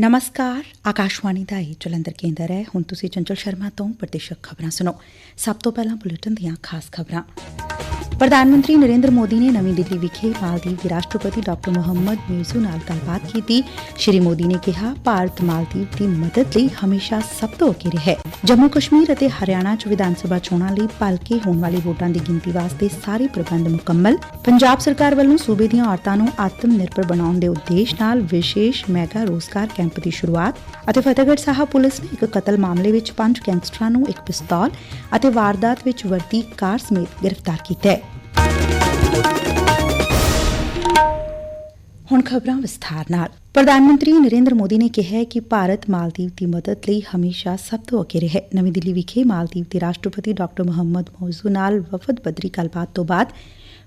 ਨਮਸਕਾਰ ਆਕਾਸ਼ਵਾਣੀ ਦਾ ਇਹ ਜਲੰਧਰ ਕੇਂਦਰ ਹੈ ਹੁਣ ਤੁਸੀਂ ਚੰਚਲ ਸ਼ਰਮਾ ਤੋਂ ਪ੍ਰਤੀਸ਼ਕ ਖਬਰਾਂ ਸੁਣੋ ਸਭ ਤੋਂ ਪਹਿਲਾਂ ਬੁਲੇਟਿਨ ਦੀਆਂ ਖਾਸ ਖਬਰਾਂ ਪ੍ਰਧਾਨ ਮੰਤਰੀ ਨਰਿੰਦਰ ਮੋਦੀ ਨੇ ਨਵੀਂ ਦਿੱਲੀ ਵਿਖੇ ਮਾਲਦੀਵ ਦੇ ਰਾਸ਼ਟਰਪਤੀ ਡਾਕਟਰ ਮੁਹੰਮਦ ਮਿਰਜ਼ੂ ਨਾਲ ਗੱਲਬਾਤ ਕੀਤੀ। ਸ਼੍ਰੀ ਮੋਦੀ ਨੇ ਕਿਹਾ, ਭਾਰਤ ਮਾਲਦੀਵ ਦੀ ਮਦਦ ਲਈ ਹਮੇਸ਼ਾ ਸਭ ਤੋਂ ਅੱਗੇ ਰਿਹਾ ਹੈ। ਜੰਮੂ ਕਸ਼ਮੀਰ ਅਤੇ ਹਰਿਆਣਾ 'ਚ ਵਿਧਾਨ ਸਭਾ ਚੋਣਾਂ ਲਈ ਭਲਕੇ ਹੋਣ ਵਾਲੀ ਵੋਟਾਂ ਦੀ ਗਿਣਤੀ ਵਾਸਤੇ ਸਾਰੇ ਪ੍ਰਬੰਧ ਮੁਕੰਮਲ। ਪੰਜਾਬ ਸਰਕਾਰ ਵੱਲੋਂ ਸੂਬੇ ਦੀਆਂ ਔਰਤਾਂ ਨੂੰ ਆਤਮ ਨਿਰਭਰ ਬਣਾਉਣ ਦੇ ਉਦੇਸ਼ ਨਾਲ ਵਿਸ਼ੇਸ਼ ਮੈਗਾ ਰੋਜ਼ਗਾਰ ਕੈਂਪ ਦੀ ਸ਼ੁਰੂਆਤ ਅਤੇ ਫਤਿਹਗੜ੍ਹ ਸਾਹਿਬ ਪੁਲਿਸ ਨੇ ਇੱਕ ਕਤਲ ਮਾਮਲੇ ਵਿੱਚ ਪੰਜ ਗੈਂਗਸਟਰਾਂ ਨੂੰ ਇੱਕ ਪਿਸਤੌਲ ਅਤੇ ਵਾਰਦਾਤ ਵਿੱਚ ਵਰਤੀ ਕਾਰ ਸਮੇਤ ਗ੍ਰਿਫਤਾਰ ਕੀਤਾ ਹੈ। ਹੁਣ ਖਬਰਾਂ ਵਿਸਥਾਰ ਨਾਲ। ਪ੍ਰਧਾਨ ਮੰਤਰੀ ਨਰਿੰਦਰ ਮੋਦੀ ਨੇ ਕਿਹਾ ਕਿ ਭਾਰਤ ਮਾਲਦੀਵ ਦੀ ਮਦਦ ਲਈ ਹਮੇਸ਼ਾ ਸਭ ਤੋਂ ਅੱਗੇ ਰਿਹਾ। ਨਵੀਂ ਦਿੱਲੀ ਵਿਖੇ ਮਾਲਦੀਵ ਦੇ ਰਾਸ਼ਟਰਪਤੀ ਡਾਕਟਰ ਮੁਹੰਮਦ ਮੌਜ਼ੂ ਨਾਲ ਵਫਦ ਪੱਧਰੀ ਗੱਲਬਾਤ ਤੋਂ ਬਾਅਦ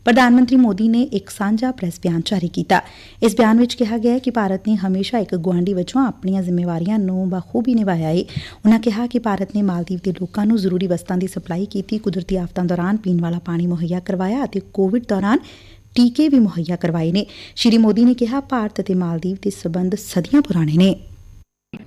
ਪ੍ਰਧਾਨ ਮੰਤਰੀ ਮੋਦੀ ਨੇ ਇਕ ਸਾਂਝਾ ਪ੍ਰੈਸ ਬਿਆਨ ਜਾਰੀ ਕੀਤਾ। ਇਸ ਬਿਆਨ ਵਿਚ ਕਿਹਾ ਗਿਐ ਕਿ ਭਾਰਤ ਨੇ ਹਮੇਸ਼ਾ ਇਕ ਗੁਆਂਢੀ ਵਜੋਂ ਆਪਣੀਆਂ ਜ਼ਿੰਮੇਵਾਰੀਆਂ ਨੂੰ ਬਖੂਬੀ ਨਿਭਾਇਆ ਏ। ਉਨ੍ਹਾਂ ਕਿਹਾ ਕਿ ਭਾਰਤ ਨੇ ਮਾਲਦੀਵ ਦੇ ਲੋਕਾਂ ਨੂੰ ਜ਼ਰੂਰੀ ਵਸਤਾਂ ਦੀ ਸਪਲਾਈ ਕੀਤੀ, ਕੁਦਰਤੀ ਆਫਤਾਂ ਦੌਰਾਨ ਪੀਣ ਵਾਲਾ ਪਾਣੀ ਮੁਹੱਈਆ ਕਰਵਾਇਆ ਅਤੇ ਕੋਵਿਡ ਦੌਰਾਨ ਟੀਕੇ ਵੀ ਮੁਹੱਈਆ ਕਰਵਾਏ ਨੇ। ਸ਼੍ਰੀ ਮੋਦੀ ਨੇ ਕਿਹਾ, ਭਾਰਤ ਅਤੇ ਮਾਲਦੀਵ ਦੇ ਸਬੰਧ ਸਦੀਆਂ ਪੁਰਾਣੇ ਨੇ।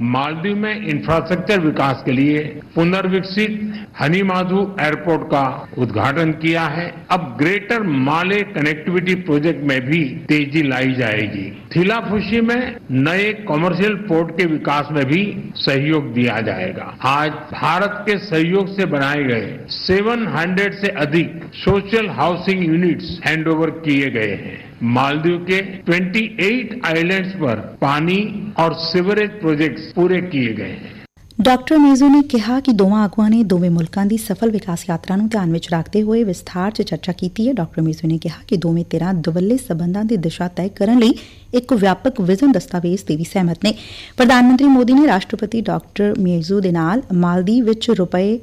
मालदीव में इंफ्रास्ट्रक्चर विकास के लिए पुनर्विकसित हनीमाधु एयरपोर्ट का उद्घाटन किया है। अब ग्रेटर माले कनेक्टिविटी प्रोजेक्ट में भी तेज़ी लाई जाएगी। थिलाफुशी में नए कॉमर्शियल पोर्ट के विकास में भी सहयोग दिया जाएगा। आज भारत के सहयोग से बनाए गए 700 से अधिक सोशल हाउसिंग यूनिट्स हैंडओवर किए गए हैं। मालदीव के 28 आइलैंड्स पर पानी और सीवरेज प्रोजेक्ट्स पूरे किए गए हैं ਡਾਕਟਰ ਮੇਜ਼ੂ ਨੇ ਕਿਹਾ ਕਿ ਦੋਵਾਂ ਆਗੂਆਂ ਨੇ ਦੋਵੇਂ ਮੁਲਕਾਂ ਦੀ ਸਫਲ ਵਿਕਾਸ ਯਾਤਰਾ ਨੂੰ ਧਿਆਨ ਵਿੱਚ ਰੱਖਦੇ ਹੋਏ ਵਿਸਥਾਰ 'ਚ ਚਰਚਾ ਕੀਤੀ ਹੈ ਡਾਕਟਰ ਮੇਜ਼ੂ ਨੇ ਕਿਹਾ ਕਿ ਦੋਵੇਂ ਧਿਰਾਂ ਦੁਵੱਲੇ ਸਬੰਧਾਂ ਦੀ ਦਿਸ਼ਾ ਤੈਅ ਕਰਨ ਲਈ ਇੱਕ ਵਿਆਪਕ ਵਿਜ਼ਨ ਦਸਤਾਵੇਜ਼ ਤੇ ਵੀ ਸਹਿਮਤ ਨੇ ਪ੍ਰਧਾਨ ਮੰਤਰੀ ਮੋਦੀ ਨੇ ਰਾਸ਼ਟਰਪਤੀ ਡਾਕਟਰ ਮੇਜ਼ੂ ਦੇ ਨਾਲ ਮਾਲਦੀਵ ਵਿੱਚ ਰੁਪਏ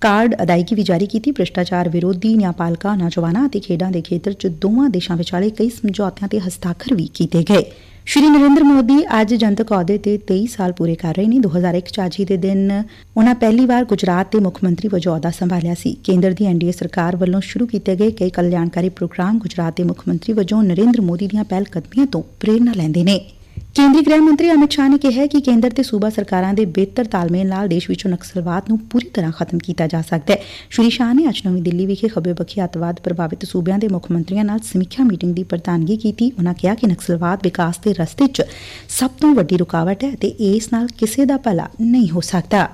ਕਾਰਡ ਅਦਾਇਗੀ ਵੀ ਜਾਰੀ ਕੀਤੀ। ਭ੍ਰਿਸ਼ਟਾਚਾਰ ਵਿਰੋਧੀ ਨਿਆਂਪਾਲਕਾ, ਨੌਜਵਾਨਾਂ ਅਤੇ ਖੇਡਾਂ ਦੇ ਖੇਤਰ 'ਚ ਦੋਵਾਂ ਦੇਸ਼ਾਂ ਵਿਚਾਲੇ ਕਈ ਸਮਝੌਤਿਆਂ ਤੇ ਹਸਤਾਖਰ ਵੀ ਕੀਤੇ ਗਏ। ਸ਼੍ਰੀ ਨਰਿੰਦਰ ਮੋਦੀ ਅੱਜ ਜਨਤਕ ਅਹੁਦੇ ਤੇ 23 ਸਾਲ ਪੂਰੇ ਕਰ ਰਹੇ ਨੇ। 2001 ਚ ਅੱਜ ਹੀ ਦੇ ਦਿਨ ਉਹਨਾਂ ਪਹਿਲੀ ਵਾਰ ਗੁਜਰਾਤ ਦੇ ਮੁੱਖ ਮੰਤਰੀ ਵਜੋਂ ਅਹੁਦਾ ਸੰਭਾਲਿਆ ਸੀ। ਕੇਂਦਰ ਦੀ ਐਨਡੀਏ ਸਰਕਾਰ ਵੱਲੋਂ ਸ਼ੁਰੂ ਕੀਤੇ ਗਏ ਕਈ ਕਲਿਆਣਕਾਰੀ ਪ੍ਰੋਗਰਾਮ ਗੁਜਰਾਤ ਦੇ ਮੁੱਖ ਮੰਤਰੀ ਵਜੋਂ ਨਰਿੰਦਰ ਮੋਦੀ ਦੀਆਂ ਪਹਿਲ ਕਦਮੀਆਂ ਤੋਂ ਪ੍ਰੇਰਨਾ ਲੈਂਦੇ ਨੇ। ਕੇਂਦਰੀ ਗ੍ਰਹਿ ਮੰਤਰੀ ਅਮਿਤ ਸ਼ਾਹ ਨੇ ਕਿਹੈ ਕਿ ਕੇਂਦਰ ਤੇ ਸੁਬਾ ਸਰਕਾਰਾਂ ਦੇ ਬਿਹਤਰ ਤਾਲਮੇਲ ਨਾਲ ਦੇਸ਼ ਵਿੱਚੋਂ ਨਕਸਲਵਾਦ ਨੂੰ ਪੂਰੀ ਤਰ੍ਹਾਂ ਖਤਮ ਕੀਤਾ ਜਾ ਸਕਦੈ ਸ਼੍ਰੀ ਸ਼ਾਹ ਨੇ ਅੱਜ ਨਵੀਂ ਦਿੱਲੀ ਵਿਖੇ ਖੱਬੇ ਪੱਖੀ ਅੱਤਵਾਦ ਪ੍ਰਭਾਵਿਤ ਸੂਬਿਆਂ ਦੇ ਮੁੱਖ ਮੰਤਰੀਆਂ ਨਾਲ ਸਮੀਖਿਆ ਮੀਟਿੰਗ ਦੀ ਪ੍ਰਧਾਨਗੀ ਕੀਤੀ। ਉਹਨਾਂ ਕਿਹਾ ਕਿ ਨਕਸਲਵਾਦ ਵਿਕਾਸ ਦੇ ਰਸਤੇ 'ਚ ਸਭ ਤੋਂ ਵੱਡੀ ਰੁਕਾਵਟ ਹੈ ਅਤੇ ਇਸ ਨਾਲ ਕਿਸੇ ਦਾ ਭਲਾ ਨਹੀਂ ਹੋ ਸਕਦਾ।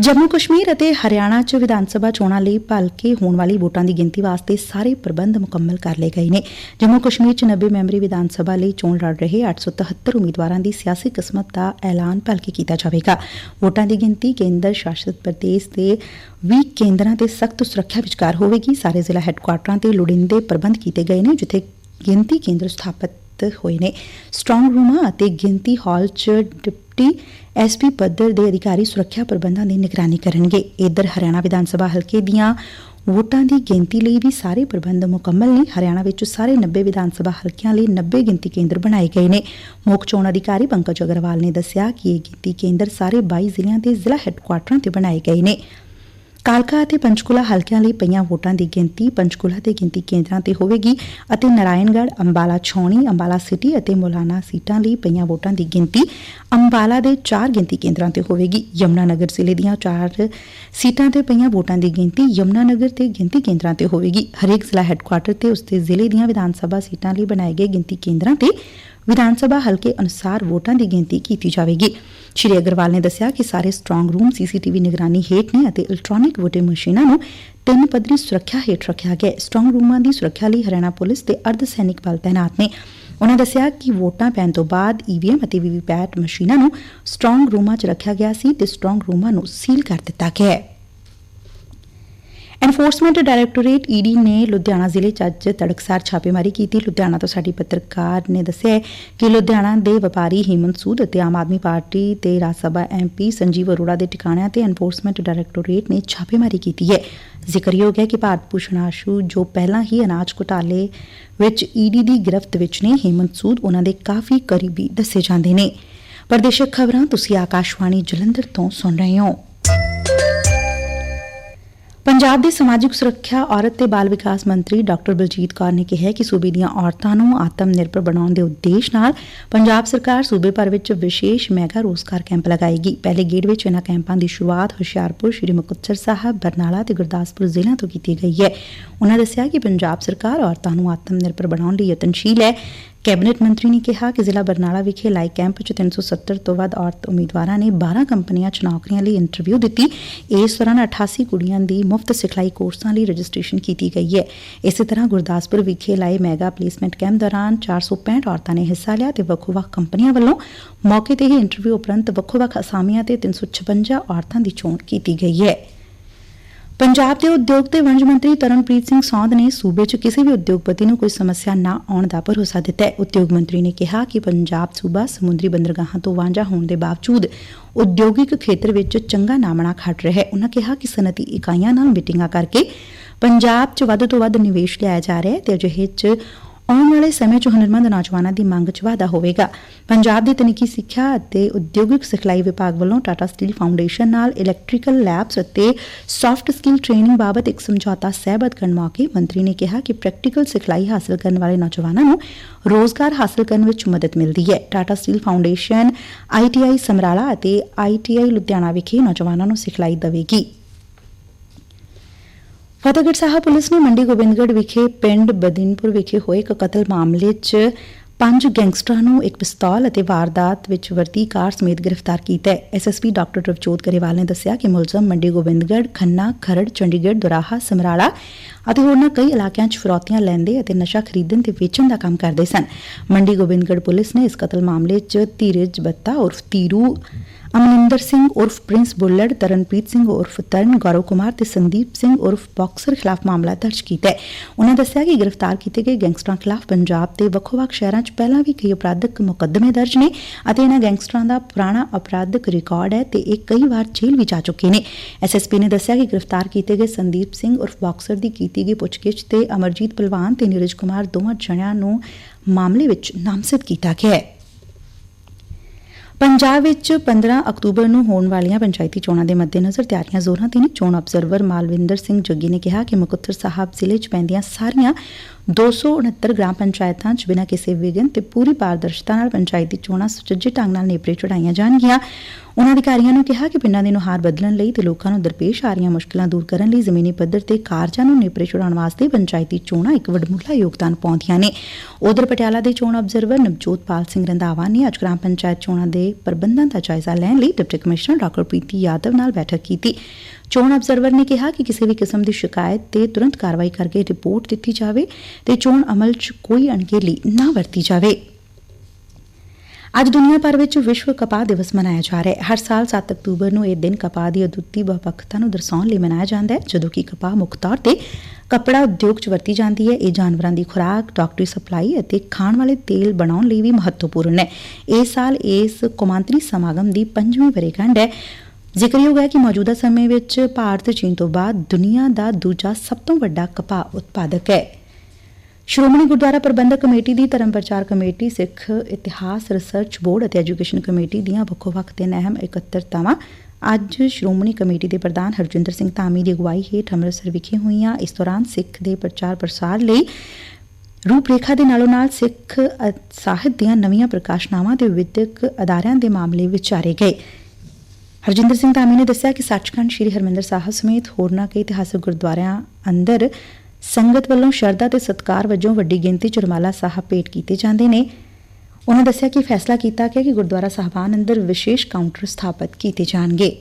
ਜੰਮੂ ਕਸ਼ਮੀਰ ਅਤੇ ਹਰਿਆਣਾ 'ਚ ਵਿਧਾਨ ਸਭਾ ਚੋਣਾਂ ਲਈ ਭਲਕੇ ਹੋਣ ਵਾਲੀ ਵੋਟਾਂ ਦੀ ਗਿਣਤੀ ਵਾਸਤੇ ਸਾਰੇ ਪ੍ਰਬੰਧ ਮੁਕੰਮਲ ਕਰ ਲਏ ਗਏ ਨੇ। ਜੰਮੂ ਕਸ਼ਮੀਰ 'ਚ 90 ਮੈਂਬਰੀ ਵਿਧਾਨ ਸਭਾ ਲਈ ਚੋਣ ਲੜ ਰਹੇ 873 ਉਮੀਦਵਾਰਾਂ ਦੀ ਸਿਆਸੀ ਕਿਸਮਤ ਦਾ ਐਲਾਨ ਭਲਕੇ ਕੀਤਾ ਜਾਵੇਗਾ। ਵੋਟਾਂ ਦੀ ਗਿਣਤੀ ਕੇਂਦਰ ਸ਼ਾਸਿਤ ਪ੍ਰਦੇਸ਼ ਦੇ 20 ਕੇਂਦਰਾਂ ਤੇ ਸਖਤ ਸੁਰੱਖਿਆ ਵਿਚਕਾਰ ਹੋਵੇਗੀ। ਸਾਰੇ ਜ਼ਿਲ੍ਹਾ ਹੈੱਡਕੁਆਟਰਾਂ ਤੇ ਲੋੜੀਂਦੇ ਪ੍ਰਬੰਧ ਕੀਤੇ ਗਏ ਨੇ, ਜਿੱਥੇ ਗਿਣਤੀ ਕੇਂਦਰ ਸਥਾਪਿਤ ਹੋਏ ਨੇ। ਸਟਰੋਂਗ ਰੂਮਾਂ ਅਤੇ ਗਿਣਤੀ ਹਾਲ 'ਚ ਡਿਪਟੀ ਐਸਪੀ ਪੱਧਰ ਦੇ ਅਧਿਕਾਰੀ ਸੁਰੱਖਿਆ ਪ੍ਰਬੰਧਾਂ ਦੀ ਨਿਗਰਾਨੀ ਕਰਨਗੇ। ਇਧਰ ਹਰਿਆਣਾ ਵਿਧਾਨ ਸਭਾ ਹਲਕੇ ਦੀਆਂ ਵੋਟਾਂ ਦੀ ਗਿਣਤੀ ਲਈ ਵੀ ਸਾਰੇ ਪ੍ਰਬੰਧ ਮੁਕੰਮਲ ਨੇ। ਹਰਿਆਣਾ ਵਿੱਚ ਸਾਰੇ 90 ਵਿਧਾਨ ਸਭਾ ਹਲਕਿਆਂ ਲਈ 90 ਗਿਣਤੀ ਕੇਂਦਰ ਬਣਾਏ ਗਏ ਨੇ। ਮੁੱਖ ਚੋਣ ਅਧਿਕਾਰੀ ਪੰਕਜ ਅਗਰਵਾਲ ਨੇ ਦੱਸਿਆ ਕਿ ਇਹ ਗਿਣਤੀ ਕੇਂਦਰ ਸਾਰੇ 22 ਜ਼ਿਲ੍ਹਿਆਂ ਦੇ ਜ਼ਿਲ੍ਹਾ ਹੈੱਡਕੁਆਟਰਾਂ ਤੇ ਬਣਾਏ ਗਏ ਨੇ। ਕਾਲਕਾ ਅਤੇ ਪੰਚਕੁਲਾ ਹਲਕਿਆਂ ਲਈ ਪਈਆਂ ਵੋਟਾਂ ਦੀ ਗਿਣਤੀ ਪੰਚਕੁਲਾ ਦੇ ਗਿਣਤੀ ਕੇਂਦਰਾਂ ਤੇ ਹੋਵੇਗੀ ਅਤੇ ਨਾਰਾਇਣਗੜ੍ਹ, ਅੰਬਾਲਾ ਛੌਣੀ ਅੰਬਾਲਾ ਸਿਟੀ ਅਤੇ ਮੌਲਾਨਾ ਸੀਟਾਂ ਲਈ ਪਈਆਂ ਵੋਟਾਂ ਦੀ ਗਿਣਤੀ ਅੰਬਾਲਾ ਦੇ ਚਾਰ ਗਿਣਤੀ ਕੇਂਦਰਾਂ ਤੇ ਹੋਵੇਗੀ। ਯਮੁਨਾਨਗਰ ਜ਼ਿਲ੍ਹੇ ਦੀਆਂ ਚਾਰ ਸੀਟਾਂ ਤੇ ਪਈਆਂ ਵੋਟਾਂ ਦੀ ਗਿਣਤੀ ਯਮੁਨਾਨਗਰ ਤੇ ਗਿਣਤੀ ਕੇਂਦਰਾਂ ਤੇ ਹੋਵੇਗੀ। ਹਰੇਕ ਜ਼ਿਲ੍ਹਾ ਹੈੱਡਕੁਆਟਰ ਤੇ ਉਸਦੇ ਜ਼ਿਲ੍ਹੇ ਦੀਆਂ ਵਿਧਾਨ ਸਭਾ ਸੀਟਾਂ ਲਈ ਬਣਾਏ ਗਏ ਗਿਣਤੀ ਕੇਂਦਰਾਂ ਤੇ ਵਿਧਾਨ ਸਭਾ ਹਲਕੇ ਅਨੁਸਾਰ ਵੋਟਾਂ ਦੀ ਗਿਣਤੀ ਕੀਤੀ ਜਾਵੇਗੀ। ਸ਼੍ਰੀ ਅਗਰਵਾਲ ਨੇ ਦੱਸਿਆ ਕਿ ਸਾਰੇ ਸਟਰੋਂਗ ਰੂਮ ਸੀਸੀਟੀਵੀ ਨਿਗਰਾਨੀ ਹੇਠ ਨੇ ਅਤੇ ਇਲੈਕਟ੍ਰੋਨਿਕ ਵੋਟਿੰਗ ਮਸ਼ੀਨਾਂ ਨੂੰ ਤਿੰਨ ਪੱਧਰੀ ਸੁਰੱਖਿਆ ਹੇਠ ਰੱਖਿਆ ਗਿਆ ਹੈ। ਸਟਰੋਂਗ ਰੂਮਾਂ ਦੀ ਸੁਰੱਖਿਆ ਲਈ ਹਰਿਆਣਾ ਪੁਲਿਸ ਤੇ ਅਰਧ ਸੈਨਿਕ ਬਲ ਤਾਇਨਾਤ ਨੇ। ਉਨ੍ਹਾਂ ਦੱਸਿਆ ਕਿ ਵੋਟਾਂ ਪੈਣ ਤੋਂ ਬਾਅਦ ਈਵੀਐਮ ਅਤੇ ਵੀਵੀਪੈਟ ਮਸ਼ੀਨਾਂ ਨੂੰ ਸਟਰੋਂਗ ਰੂਮਾਂ 'ਚ ਰੱਖਿਆ ਗਿਆ ਸੀ ਤੇ ਸਟਰੋਂਗ ਰੂਮਾਂ ਨੂੰ ਸੀਲ ਕਰ ਦਿੱਤਾ ਗਿਆ ਹੈ। ਐਨਫੋਰਸਮੈਂਟ ਡਾਇਰੈਕਟੋਰੇਟ ਈਡੀ ਨੇ ਲੁਧਿਆਣਾ ਜ਼ਿਲ੍ਹੇ 'ਚ ਅੱਜ ਤੜਕਸਾਰ ਛਾਪੇਮਾਰੀ ਕੀਤੀ। ਲੁਧਿਆਣਾ ਤੋਂ ਸਾਡੀ ਪੱਤਰਕਾਰ ਨੇ ਦੱਸਿਆ ਕਿ ਲੁਧਿਆਣਾ ਦੇ ਵਪਾਰੀ ਹੇਮੰਤ ਸੂਦ ਅਤੇ ਆਮ ਆਦਮੀ ਪਾਰਟੀ ਤੇ ਰਾਜ ਸਭਾ ਐਮਪੀ ਸੰਜੀਵ ਅਰੋੜਾ ਦੇ ਟਿਕਾਣਿਆਂ ਤੇ ਐਨਫੋਰਸਮੈਂਟ ਡਾਇਰੈਕਟੋਰੇਟ ਨੇ ਛਾਪੇਮਾਰੀ ਕੀਤੀ ਹੈ। ਜ਼ਿਕਰਯੋਗ ਹੈ ਕਿ ਭਾਰਤ ਭੂਸ਼ਣ ਆਸ਼ੂ, ਜੋ ਪਹਿਲਾਂ ਹੀ ਅਨਾਜ ਘੁਟਾਲੇ ਵਿੱਚ ਈਡੀ ਦੀ ਗ੍ਰਿਫਤ ਵਿੱਚ ਨੇ, ਹੇਮੰਤ ਸੂਦ ਉਹਨਾਂ ਦੇ ਕਾਫੀ ਕਰੀਬੀ ਦੱਸੇ ਜਾਂਦੇ ਨੇ। ਪ੍ਰਦੇਸ਼ਕ ਖਬਰਾਂ ਤੁਸੀਂ ਆਕਾਸ਼ਵਾਣੀ ਜਲੰਧਰ ਤੋਂ ਸੁਣ ਰਹੇ ਹੋ। ਪੰਜਾਬ ਦੇ ਸਮਾਜਿਕ ਸੁਰੱਖਿਆ, ਔਰਤ ਤੇ ਬਾਲ ਵਿਕਾਸ ਮੰਤਰੀ ਡਾਕਟਰ ਬਲਜੀਤ ਕੌਰ ਨੇ ਕਿਹਾ ਕਿ ਸੂਬੇ ਦੀਆਂ ਔਰਤਾਂ ਨੂੰ ਆਤਮ ਨਿਰਭਰ ਬਣਾਉਣ ਦੇ ਉਦੇਸ਼ ਨਾਲ ਪੰਜਾਬ ਸਰਕਾਰ ਸੂਬੇ ਭਰ ਵਿੱਚ ਵਿਸ਼ੇਸ਼ ਮੈਗਾ ਰੋਜ਼ਗਾਰ ਕੈਂਪ ਲਗਾਏਗੀ। ਪਹਿਲੇ ਗੇੜ ਵਿੱਚ ਇਹਨਾਂ ਕੈਂਪਾਂ ਦੀ ਸ਼ੁਰੂਆਤ ਹੁਸ਼ਿਆਰਪੁਰ, ਸ਼੍ਰੀ ਮੁਕਤਸਰ ਸਾਹਿਬ, ਬਰਨਾਲਾ ਤੇ ਗੁਰਦਾਸਪੁਰ ਜ਼ਿਲ੍ਹਿਆਂ ਤੋਂ ਕੀਤੀ ਗਈ ਹੈ। ਉਨ੍ਹਾਂ ਦੱਸਿਆ ਕਿ ਪੰਜਾਬ ਸਰਕਾਰ ਔਰਤਾਂ ਨੂੰ ਆਤਮ ਨਿਰਭਰ ਬਣਾਉਣ ਲਈ ਯਤਨਸ਼ੀਲ ਹੈ। ਕੈਬਨਿਟ ਮੰਤਰੀ ਨੇ ਕਿਹਾ ਕਿ ਜ਼ਿਲ੍ਹਾ ਬਰਨਾਲਾ ਵਿਖੇ ਲਾਈ ਕੈਂਪ 'ਚ 370 ਤੋਂ ਵੱਧ ਔਰਤ ਉਮੀਦਵਾਰਾਂ ਨੇ 12 ਕੰਪਨੀਆਂ 'ਚ ਨੌਕਰੀਆਂ ਲਈ ਇੰਟਰਵਿਊ ਦਿੱਤੀ। ਇਸ ਦੌਰਾਨ 88 ਕੁੜੀਆਂ ਦੀ ਮੁਫਤ ਸਿਖਲਾਈ ਕੋਰਸਾਂ ਲਈ ਰਜਿਸਟ੍ਰੇਸ਼ਨ ਕੀਤੀ ਗਈ ਹੈ। ਇਸੇ ਤਰ੍ਹਾਂ ਗੁਰਦਾਸਪੁਰ ਵਿਖੇ ਲਾਏ ਮੈਗਾ ਪਲੇਸਮੈਂਟ ਕੈਂਪ ਦੌਰਾਨ 465 ਔਰਤਾਂ ਨੇ ਹਿੱਸਾ ਲਿਆ ਤੇ ਵੱਖੋ-ਵੱਖ ਕੰਪਨੀਆਂ ਵੱਲੋਂ ਮੌਕੇ ਤੇ ਹੀ ਇੰਟਰਵਿਊ ਉਪਰੰਤ ਵੱਖੋ-ਵੱਖ ਅਸਾਮੀਆਂ ਤੇ 356 ਔਰਤਾਂ ਦੀ ਚੋਣ ਕੀਤੀ ਗਈ ਹੈ। ਪੰਜਾਬ ਦੇ ਉਦਯੋਗ ਤੇ ਵਣਜ ਮੰਤਰੀ ਤਰਨਪ੍ਰੀਤ ਸਿੰਘ ਸੌਂਦ ਨੇ ਸੂਬੇ 'ਚ ਕਿਸੇ ਵੀ ਉਦਯੋਗਪਤੀ ਨੂੰ ਕੋਈ ਸਮੱਸਿਆ ਨਾ ਆਉਣ ਦਾ ਭਰੋਸਾ ਦਿੱਤਾ ਹੈ। ਉਦਯੋਗ ਮੰਤਰੀ ਨੇ ਕਿਹਾ ਕਿ ਪੰਜਾਬ ਸੂਬਾ ਸਮੁੰਦਰੀ ਬੰਦਰਗਾਹਾਂ ਤੋਂ ਵਾਂਝਾ ਹੋਣ ਦੇ ਬਾਵਜੂਦ ਉਦਯੋਗਿਕ ਖੇਤਰ ਵਿੱਚ ਚੰਗਾ ਨਾਮਣਾ ਖੱਟ ਰਿਹਾ ਹੈ। ਉਹਨਾਂ ਕਿਹਾ ਕਿ ਸਨਅਤੀ ਇਕਾਈਆਂ ਨਾਲ ਮੀਟਿੰਗਾਂ ਕਰਕੇ ਪੰਜਾਬ 'ਚ ਵੱਧ ਤੋਂ ਵੱਧ ਨਿਵੇਸ਼ ਲਿਆਇਆ ਜਾ ਰਿਹਾ ਹੈ ਤੇ ਅਜਿਹੇ 'ਚ ਆਉਣ ਵਾਲੇ ਸਮੇਂ 'ਚ ਹੁਨਰਮੰਦ ਨੌਜਵਾਨਾਂ ਦੀ ਮੰਗ 'ਚ ਵਾਧਾ ਹੋਵੇਗਾ। ਪੰਜਾਬ ਦੇ ਤਕਨੀਕੀ ਸਿੱਖਿਆ ਅਤੇ ਉਦਯੋਗਿਕ ਸਿਖਲਾਈ ਵਿਭਾਗ ਵੱਲੋਂ ਟਾਟਾ ਸਟੀਲ ਫਾਊਂਡੇਸ਼ਨ ਨਾਲ ਇਲੈਕਟ੍ਰੀਕਲ ਲੈਬਸ ਅਤੇ ਸੌਫਟ ਸਕਿੱਲ ਟ੍ਰੇਨਿੰਗ ਬਾਬਤ ਇੱਕ ਸਮਝੌਤਾ ਸਹਿਬਤ ਕਰਨ ਮੌਕੇ ਮੰਤਰੀ ਨੇ ਕਿਹਾ ਕਿ ਪ੍ਰੈਕਟੀਕਲ ਸਿਖਲਾਈ ਹਾਸਲ ਕਰਨ ਵਾਲੇ ਨੌਜਵਾਨਾਂ ਨੂੰ ਰੋਜ਼ਗਾਰ ਹਾਸਲ ਕਰਨ ਵਿੱਚ ਮਦਦ ਮਿਲਦੀ ਹੈ। Tata steel foundation ITI Samrala ਅਤੇ ਆਈਟੀਆਈ ਲੁਧਿਆਣਾ ਵਿਖੇ ਨੌਜਵਾਨਾਂ ਨੂੰ ਸਿਖਲਾਈ ਦੇਵੇਗੀ। ਫਤਿਹਗੜ੍ਹ ਸਾਹਿਬ ਪੁਲਿਸ ਨੇ ਮੰਡੀ ਗੋਬਿੰਦਗੜ੍ਹ ਵਿਖੇ ਪਿੰਡ ਬਦੀਨਪੁਰ ਵਿਖੇ ਹੋਏ ਇੱਕ ਕਤਲ ਮਾਮਲੇ 'ਚ ਪੰਜ ਗੈਂਗਸਟਰਾਂ ਨੂੰ ਇੱਕ ਪਿਸਤੌਲ ਅਤੇ ਵਾਰਦਾਤ ਵਿੱਚ ਵਰਤੀ ਕਾਰ ਸਮੇਤ ਗ੍ਰਿਫਤਾਰ ਕੀਤਾ ਹੈ। ਐਸਐਸਪੀ ਡਾਕਟਰ ਰਵਜੋਤ ਗਰੇਵਾਲ ਨੇ ਦੱਸਿਆ ਕਿ ਮੁਲਜ਼ਮ ਮੰਡੀ ਗੋਬਿੰਦਗੜ੍ਹ ਖੰਨਾ, ਖਰੜ, ਚੰਡੀਗੜ੍ਹ, ਦੁਰਾਹਾ, ਸਮਰਾਲਾ ਅਤੇ ਹੋਰਨਾਂ ਕਈ ਇਲਾਕਿਆਂ 'ਚ ਫਰੌਤੀਆਂ ਲੈਂਦੇ ਅਤੇ ਨਸ਼ਾ ਖਰੀਦਣ ਤੇ ਵੇਚਣ ਦਾ ਕੰਮ ਕਰਦੇ ਸਨ। ਮੰਡੀ ਗੋਬਿੰਦਗੜ੍ਹ ਪੁਲਿਸ ਨੇ ਇਸ ਕਤਲ ਮਾਮਲੇ 'ਚ ਧੀਰਜ ਬੱਤਾ ਉਰਫ ਤੀਰੂ ਅਮਨਿੰਦਰ ਸਿੰਘ ਉਰਫ ਪ੍ਰਿੰਸ ਬੁੱਲੜ ਤਰਨਪ੍ਰੀਤ ਸਿੰਘ ਉਰਫ ਤਰਨ ਗੌਰਵ ਕੁਮਾਰ ਤੇ ਸੰਦੀਪ ਸਿੰਘ ਉਰਫ ਬਾਕਸਰ ਖਿਲਾਫ ਮਾਮਲਾ ਦਰਜ ਕੀਤਾ ਹੈ। ਉਹਨਾਂ ਦੱਸਿਆ ਕਿ ਗ੍ਰਿਫਤਾਰ ਕੀਤੇ ਗਏ ਗੈਂਗਸਟਰਾਂ ਖਿਲਾਫ ਪੰਜਾਬ ਦੇ ਵੱਖ-ਵੱਖ ਸ਼ਹਿਰਾਂ 'ਚ ਪਹਿਲਾਂ ਵੀ ਕਈ ਅਪਰਾਧਿਕ ਮੁਕੱਦਮੇ ਦਰਜ ਨੇ ਅਤੇ ਇਹਨਾਂ ਗੈਂਗਸਟਰਾਂ ਦਾ ਪੁਰਾਣਾ ਅਪਰਾਧਿਕ ਰਿਕਾਰਡ ਹੈ ਤੇ ਇਹ ਕਈ ਵਾਰ ਜੇਲ੍ਹ ਵੀ ਜਾ ਚੁੱਕੇ ਨੇ। ਐਸਐਸਪੀ ਨੇ ਦੱਸਿਆ ਕਿ ਗ੍ਰਿਫਤਾਰ ਕੀਤੇ ਗਏ ਸੰਦੀਪ ਸਿੰਘ ਉਰਫ ਬਾਕਸਰ ਦੀ ਕੀਤੀ ਗਈ ਪੁੱਛਗਿੱਛ ਤੇ ਅਮਰਜੀਤ ਪਲਵਾਨ ਤੇ ਨੀਰਜ ਕੁਮਾਰ ਦੋਵਾਂ ਜਣਿਆਂ ਨੂੰ ਮਾਮਲੇ ਵਿੱਚ ਨਾਮਜ਼ਦ ਕੀਤਾ ਗਿਆ ਹੈ। ਪੰਜਾਬ ਵਿੱਚ 15 ਅਕਤੂਬਰ ਨੂੰ ਹੋਣ ਵਾਲੀਆਂ ਪੰਚਾਇਤੀ ਚੋਣਾਂ ਦੇ ਮੱਦੇਨਜ਼ਰ ਤਿਆਰੀਆਂ ਜ਼ੋਰਾਂ ਤੇ ਨੇ। ਚੋਣ ਅਬਜ਼ਰਵਰ ਮਾਲਵਿੰਦਰ ਸਿੰਘ ਜੱਗੀ ਨੇ ਕਿਹਾ ਕਿ ਮੁਕਤਸਰ ਸਾਹਿਬ ਜ਼ਿਲ੍ਹੇ 'ਚ ਪੈਂਦੀਆਂ ਸਾਰੀਆਂ 269 ਗ੍ਰਾਮ ਪੰਚਾਇਤਾਂ 'ਚ ਬਿਨਾਂ ਕਿਸੇ ਵਿਘਨ ਤੇ ਪੂਰੀ ਪਾਰਦਰਸ਼ਤਾ ਨਾਲ ਪੰਚਾਇਤੀ ਚੋਣਾਂ ਸੁਚੱਜੇ ਢੰਗ ਨਾਲ ਨੇਪਰੇ ਚੜਾਈਆਂ ਜਾਣਗੀਆਂ। ਉਨ੍ਹਾਂ ਅਧਿਕਾਰੀਆਂ ਨੂੰ ਕਿਹਾ ਕਿ ਪਿੰਡਾਂ ਦੀ ਨੁਹਾਰ ਬਦਲਣ ਲਈ ਤੇ ਲੋਕਾਂ ਨੂੰ ਦਰਪੇਸ਼ ਆ ਰਹੀਆਂ ਮੁਸ਼ਕਲਾਂ ਦੂਰ ਕਰਨ ਲਈ ਜ਼ਮੀਨੀ ਪੱਧਰ ਤੇ ਕਾਰਜਾਂ ਨੂੰ ਨੇਪਰੇ ਚੜਾਉਣ ਵਾਸਤੇ ਪੰਚਾਇਤੀ ਚੋਣਾਂ ਇੱਕ ਵਡਮੁੱਲਾ ਯੋਗਦਾਨ ਪਾਉਂਦੀਆਂ ਨੇ। ਉਧਰ ਪਟਿਆਲਾ ਦੇ ਚੋਣ ਅਬਜ਼ਰਵਰ ਨਵਜੋਤ ਪਾਲ ਸਿੰਘ ਰੰਧਾਵਾ ਨੇ ਅੱਜ ਗ੍ਰਾਮ ਪੰਚਾਇਤ ਚੋਣਾਂ ਦੇ ਪ੍ਰਬੰਧਾਂ ਦਾ ਜਾਇਜ਼ਾ ਲੈਣ ਲਈ deputy commissioner doctor Preeti Yadav ਨਾਲ ਬੈਠਕ ਕੀਤੀ। ਚੋਣ ਅਬਜ਼ਰਵਰ ਨੇ ਕਿਹਾ ਕਿ ਕਿਸੇ ਵੀ ਕਿਸਮ ਦੀ ਸ਼ਿਕਾਇਤ ਤੇ ਤੁਰੰਤ ਕਾਰਵਾਈ ਕਰਕੇ ਰਿਪੋਰਟ ਦਿੱਤੀ ਜਾਵੇ ਤੇ ਚੋਣ ਅਮਲ 'ਚ ਕੋਈ ਅਣਗਹਿਲੀ ਨਾ ਵਰਤੀ ਜਾਵੇ। ਅੱਜ ਦੁਨੀਆ ਭਰ ਵਿੱਚ ਵਿਸ਼ਵ ਕਪਾਹ ਦਿਵਸ ਮਨਾਇਆ ਜਾ ਰਿਹਾ ਹੈ। ਹਰ ਸਾਲ 7 ਅਕਤੂਬਰ ਨੂੰ ਇਹ ਦਿਨ ਕਪਾਹ ਦੀ ਅਦੁੱਤੀ ਬਪੱਖਤਾ ਨੂੰ ਦਰਸਾਉਣ ਲਈ ਮਨਾਇਆ ਜਾਂਦਾ ਹੈ, ਜਦੋਂ ਕਿ ਕਪਾਹ ਮੁੱਖ ਤੌਰ ਤੇ ਕੱਪੜਾ ਉਦਯੋਗ 'ਚ ਵਰਤੀ ਜਾਂਦੀ ਹੈ। ਇਹ ਜਾਨਵਰਾਂ ਦੀ ਖੁਰਾਕ, ਡਾਕਟਰੀ ਸਪਲਾਈ ਅਤੇ ਖਾਣ ਵਾਲੇ ਤੇਲ ਬਣਾਉਣ ਲਈ ਵੀ ਮਹੱਤਵਪੂਰਨ ਹੈ। ਇਸ ਸਾਲ ਇਸ ਕੌਮਾਂਤਰੀ ਸਮਾਗਮ ਦੀ ਪੰਜਵੀਂ ਵਰ੍ਹੇਗੰਢ ਹੈ। ਜ਼ਿਕਰਯੋਗ ਹੈ ਕਿ ਮੌਜੂਦਾ ਸਮੇਂ ਵਿੱਚ ਭਾਰਤ ਚੀਨ ਤੋਂ ਬਾਅਦ ਦੁਨੀਆ ਦਾ ਦੂਜਾ ਸਭ ਤੋਂ ਵੱਡਾ ਕਪਾਹ ਉਤਪਾਦਕ ਹੈ। ਸ਼੍ਰੋਮਣੀ ਗੁਰਦੁਆਰਾ ਪ੍ਰਬੰਧਕ ਕਮੇਟੀ ਦੀ Dharam Prachar committee, Sikh Itihas research board ਅਤੇ ਐਜੂਕੇਸ਼ਨ ਕਮੇਟੀ ਦੀਆਂ ਵੱਖੋ-ਵੱਖ ਤਿੰਨ ਅਹਿਮ ਇਕੱਤਰਤਾਵਾਂ ਅੱਜ ਸ਼੍ਰੋਮਣੀ ਕਮੇਟੀ ਦੇ ਪ੍ਰਧਾਨ ਹਰਜਿੰਦਰ ਸਿੰਘ ਧਾਮੀ ਦੀ ਅਗਵਾਈ ਹੇਠ ਅੰਮ੍ਰਿਤਸਰ ਵਿਖੇ ਹੋਈਆਂ। ਇਸ ਦੌਰਾਨ ਸਿੱਖ ਦੇ ਪ੍ਰਚਾਰ ਪ੍ਰਸਾਰ ਲਈ ਰੂਪਰੇਖਾ ਦੇ ਨਾਲੋਂ ਨਾਲ ਸਿੱਖ ਸਾਹਿਤ ਦੀਆਂ ਨਵੀਆਂ ਪ੍ਰਕਾਸ਼ਨਾਵਾਂ ਤੇ ਵਿਦਿਅਕ ਅਦਾਰਿਆਂ ਦੇ ਮਾਮਲੇ ਵਿਚਾਰੇ ਗਏ। ਹਰਜਿੰਦਰ ਸਿੰਘ ਧਾਮੀ ਨੇ ਦੱਸਿਆ ਕਿ ਸੱਚਖੰਡ ਸ੍ਰੀ ਹਰਮੰਦਰ ਸਾਹਿਬ ਸਮੇਤ ਹੋਰਨਾਂ ਕਈ ਇਤਿਹਾਸਕ ਗੁਰਦੁਆਰਿਆਂ ਅੰਦਰ ਸੰਗਤ ਵੱਲੋਂ ਸ਼ਰਧਾ ਤੇ ਸਤਕਾਰ ਵਜੋਂ ਵੱਡੀ ਗਿਣਤੀ ਚ ਰੁਮਾਲਾ ਸਾਹਿਬ ਭੇਟ ਕੀਤੇ ਜਾਂਦੇ ਨੇ। ਉਹਨਾਂ ਦੱਸਿਆ ਕਿ ਫੈਸਲਾ ਕੀਤਾ ਗਿਆ ਕਿ ਗੁਰਦੁਆਰਾ ਸਾਹਿਬਾਨ ਅੰਦਰ ਵਿਸ਼ੇਸ਼ ਕਾਊਂਟਰ ਸਥਾਪਿਤ ਕੀਤੇ ਜਾਣਗੇ।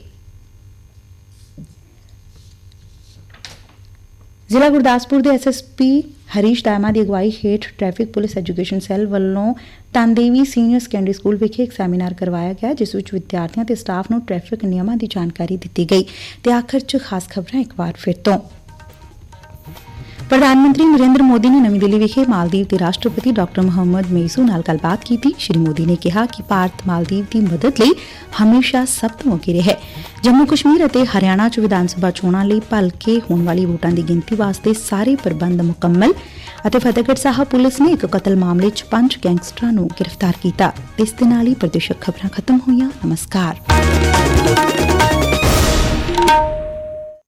ਜ਼ਿਲ੍ਹਾ ਗੁਰਦਾਸਪੁਰ ਦੇ ਐਸਐਸਪੀ ਹਰੀਸ਼ ਦਾਇਮਾ ਦੀ ਅਗਵਾਈ ਹੇਠ ਟ੍ਰੈਫਿਕ ਪੁਲਿਸ ਐਜੂਕੇਸ਼ਨ ਸੈੱਲ ਵੱਲੋਂ ਤਨਦੇਵੀ ਸੀਨੀਅਰ ਸੈਕੰਡਰੀ ਸਕੂਲ ਵਿਖੇ ਇੱਕ ਸੈਮੀਨਾਰ ਕਰਵਾਇਆ ਗਿਆ, ਜਿਸ ਵਿੱਚ ਵਿਦਿਆਰਥੀਆਂ ਤੇ ਸਟਾਫ ਨੂੰ ਟ੍ਰੈਫਿਕ ਨਿਯਮਾਂ ਦੀ ਜਾਣਕਾਰੀ ਦਿੱਤੀ ਗਈ। ਤੇ ਆਖਰ 'ਚ ਖਾਸ ਖਬਰਾਂ ਇੱਕ ਵਾਰ ਫਿਰ ਤੋਂ। ਪ੍ਰਧਾਨ ਮੰਤਰੀ ਨਰਿੰਦਰ ਮੋਦੀ ਨੇ ਨਵੀਂ ਦਿੱਲੀ ਵਿਖੇ ਮਾਲਦੀਵ ਦੇ ਰਾਸ਼ਟਰਪਤੀ ਡਾਕਟਰ ਮੁਹੰਮਦ ਮੇਸੂ ਨਾਲ ਗੱਲਬਾਤ ਕੀਤੀ। ਸ਼੍ਰੀ ਮੋਦੀ ਨੇ ਕਿਹਾ ਕਿ ਭਾਰਤ ਮਾਲਦੀਵ ਦੀ ਮਦਦ ਲਈ ਹਮੇਸ਼ਾ ਸਭ ਤੋਂ ਅੱਗੇ ਰਿਹਾ ਹੈ। ਜੰਮੂ ਕਸ਼ਮੀਰ ਅਤੇ ਹਰਿਆਣਾ 'ਚ ਵਿਧਾਨ ਸਭਾ ਚੋਣਾਂ ਲਈ ਭਲਕੇ ਹੋਣ ਵਾਲੀ ਵੋਟਾਂ ਦੀ ਗਿਣਤੀ ਵਾਸਤੇ ਸਾਰੇ ਪ੍ਰਬੰਧ ਮੁਕੰਮਲ ਅਤੇ ਫਤਿਹਗੜ੍ਹ ਸਾਹਿਬ ਪੁਲਿਸ ਨੇ ਇੱਕ ਕਤਲ ਮਾਮਲੇ 'ਚ ਪੰਜ ਗੈਂਗਸਟਰਾਂ ਨੂੰ ਗ੍ਰਿਫਤਾਰ ਕੀਤਾ। ਇਸ ਦੇ ਨਾਲ ਹੀ ਪ੍ਰਦੇਸ਼ਕ ਖਬਰਾਂ ਖਤਮ ਹੋਈਆਂ। ਨਮਸਕਾਰ।